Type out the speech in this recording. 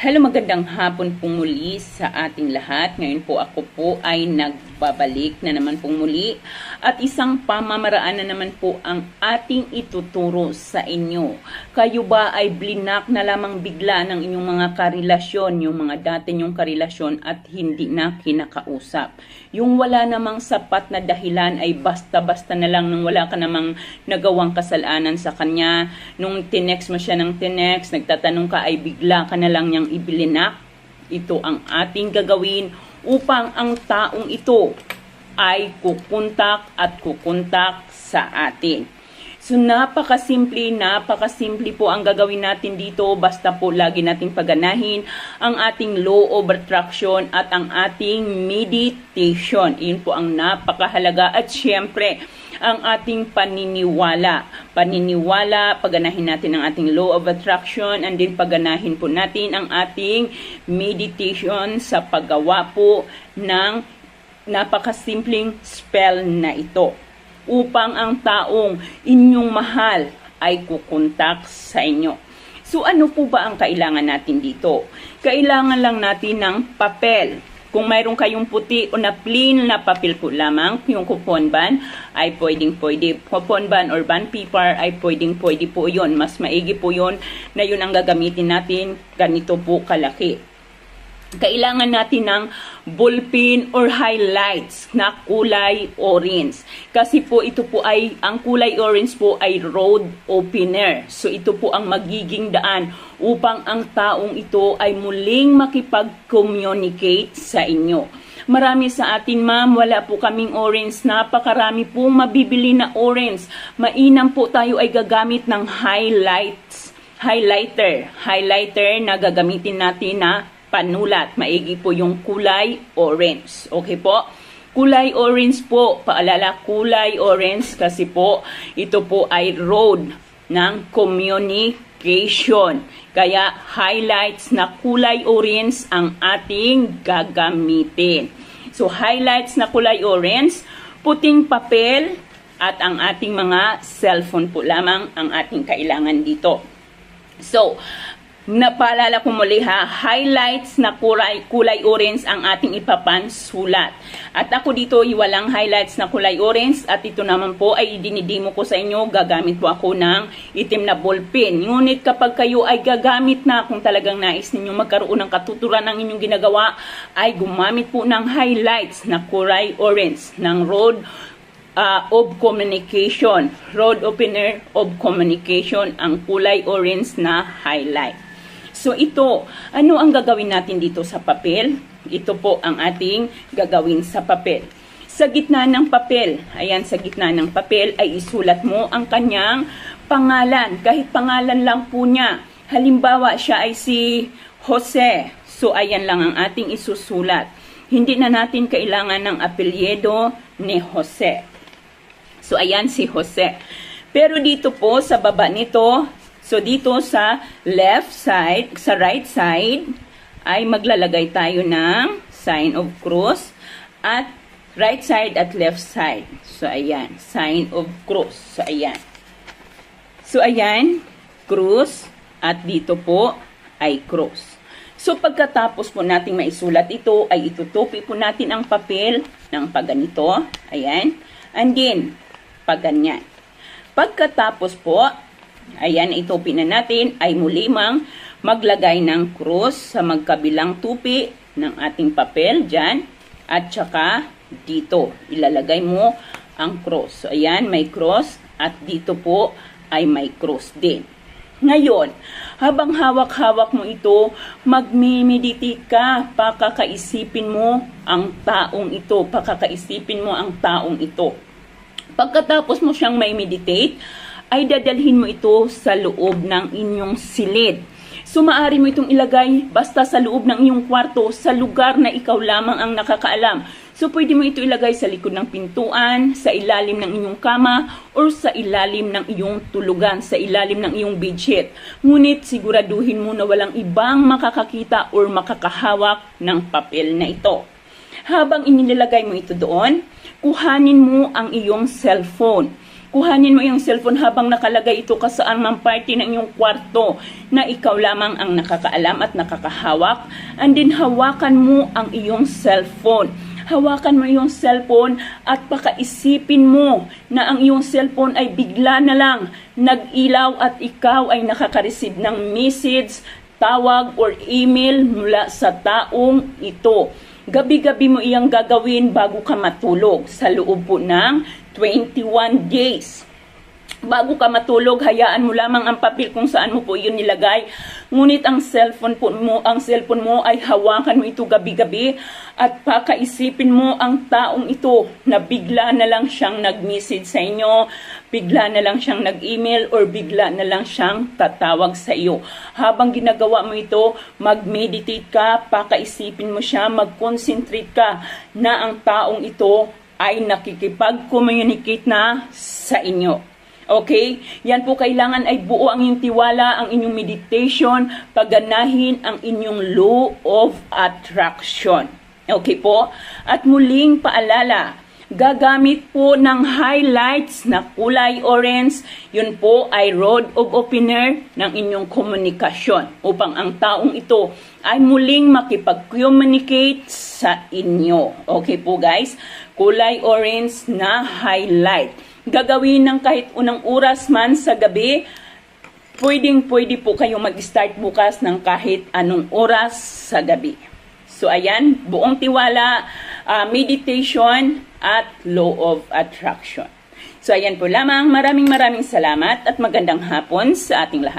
Hello, magandang hapon po muli sa ating lahat. Ngayon po ako po ay nagbabalik na naman po muli at isang pamamaraan na naman po ang ating ituturo sa inyo. Kayo ba ay blinak na lamang bigla ng inyong mga karelasyon, yung mga dati nyong karelasyon at hindi na kinakausap? Yung wala namang sapat na dahilan ay basta-basta na lang nung wala ka namang nagawang kasalanan sa kanya. Nung tinext mo siya ng tinext, nagtatanong ka ay bigla ka na lang niyang ibilinak. Ito ang ating gagawin upang ang taong ito ay kukontak at kukontak sa atin. So napakasimple, napakasimple po ang gagawin natin dito basta po lagi nating paganahin ang ating law of attraction at ang ating meditation. Iyon po ang napakahalaga at syempre ang ating paniniwala. Paniniwala, paganahin natin ang ating law of attraction and din paganahin po natin ang ating meditation sa paggawa po ng napakasimpleng spell na ito upang ang taong inyong mahal ay kukontak sa inyo. So ano po ba ang kailangan natin dito? Kailangan lang natin ng papel. Kung mayroon kayong puti o na plain na papel po lamang, yung coupon ban, ay pwedeng pwede. Coupon ban or ban paper ay pwedeng pwede po yon. Mas maigi po yon na yun ang gagamitin natin ganito po kalaki kailangan natin ng ballpen or highlights na kulay orange. Kasi po ito po ay, ang kulay orange po ay road opener. So ito po ang magiging daan upang ang taong ito ay muling makipag-communicate sa inyo. Marami sa atin, ma'am, wala po kaming orange. Napakarami po mabibili na orange. Mainam po tayo ay gagamit ng highlights. Highlighter. Highlighter na gagamitin natin na panulat. Maigi po yung kulay orange. Okay po? Kulay orange po. Paalala, kulay orange kasi po ito po ay road ng communication. Kaya highlights na kulay orange ang ating gagamitin. So highlights na kulay orange, puting papel at ang ating mga cellphone po lamang ang ating kailangan dito. So, Napaalala ko muli ha, highlights na kulay, kulay orange ang ating ipapansulat. At ako dito, walang highlights na kulay orange at ito naman po ay dinidimo ko sa inyo, gagamit po ako ng itim na ballpen. Ngunit kapag kayo ay gagamit na kung talagang nais ninyo magkaroon ng katuturan ng inyong ginagawa, ay gumamit po ng highlights na kulay orange ng road uh, of communication. Road opener of communication ang kulay orange na highlight. So ito, ano ang gagawin natin dito sa papel? Ito po ang ating gagawin sa papel. Sa gitna ng papel, ayan sa gitna ng papel ay isulat mo ang kanyang pangalan. Kahit pangalan lang po niya. Halimbawa, siya ay si Jose. So ayan lang ang ating isusulat. Hindi na natin kailangan ng apelyedo ni Jose. So ayan si Jose. Pero dito po sa baba nito, So, dito sa left side, sa right side, ay maglalagay tayo ng sign of cross at right side at left side. So, ayan, sign of cross. So, ayan. So, ayan, cross at dito po ay cross. So, pagkatapos po nating maisulat ito, ay itutupi po natin ang papel ng paganito. Ayan. And then, paganyan. Pagkatapos po, Ayan, itupi na natin ay muli mang maglagay ng cross sa magkabilang tupi ng ating papel dyan. At saka dito, ilalagay mo ang cross. So, ayan, may cross at dito po ay may cross din. Ngayon, habang hawak-hawak mo ito, magmimeditate ka, pakakaisipin mo ang taong ito, pakakaisipin mo ang taong ito. Pagkatapos mo siyang may meditate, ay dadalhin mo ito sa loob ng inyong silid. So maaari mo itong ilagay basta sa loob ng iyong kwarto sa lugar na ikaw lamang ang nakakaalam. So pwede mo ito ilagay sa likod ng pintuan, sa ilalim ng inyong kama, or sa ilalim ng iyong tulugan, sa ilalim ng iyong bedsheet. Ngunit siguraduhin mo na walang ibang makakakita or makakahawak ng papel na ito. Habang inilalagay mo ito doon, kuhanin mo ang iyong cellphone Kuhanin mo yung cellphone habang nakalagay ito ka saan mang party ng iyong kwarto na ikaw lamang ang nakakaalam at nakakahawak. And then hawakan mo ang iyong cellphone. Hawakan mo yung cellphone at pakaisipin mo na ang iyong cellphone ay bigla na lang nag-ilaw at ikaw ay nakaka-receive ng message, tawag or email mula sa taong ito. Gabi-gabi mo iyang gagawin bago ka matulog sa loob po ng 21 days. Bago ka matulog, hayaan mo lamang ang papel kung saan mo po iyon nilagay. Ngunit ang cellphone po mo, ang cellphone mo ay hawakan mo ito gabi-gabi at pakaisipin mo ang taong ito na bigla na lang siyang nag-message sa inyo, bigla na lang siyang nag-email or bigla na lang siyang tatawag sa iyo. Habang ginagawa mo ito, mag-meditate ka, pakaisipin mo siya, mag-concentrate ka na ang taong ito ay nakikipag-communicate na sa inyo. Okay? Yan po kailangan ay buo ang inyong tiwala, ang inyong meditation, pagganahin ang inyong law of attraction. Okay po? At muling paalala, gagamit po ng highlights na kulay orange, yun po ay road of opener ng inyong komunikasyon upang ang taong ito ay muling makipag-communicate sa inyo. Okay po guys? Kulay orange na highlight gagawin ng kahit unang oras man sa gabi, pwedeng pwede po kayo mag-start bukas ng kahit anong oras sa gabi. So ayan, buong tiwala, ah, meditation at law of attraction. So ayan po lamang, maraming maraming salamat at magandang hapon sa ating lahat.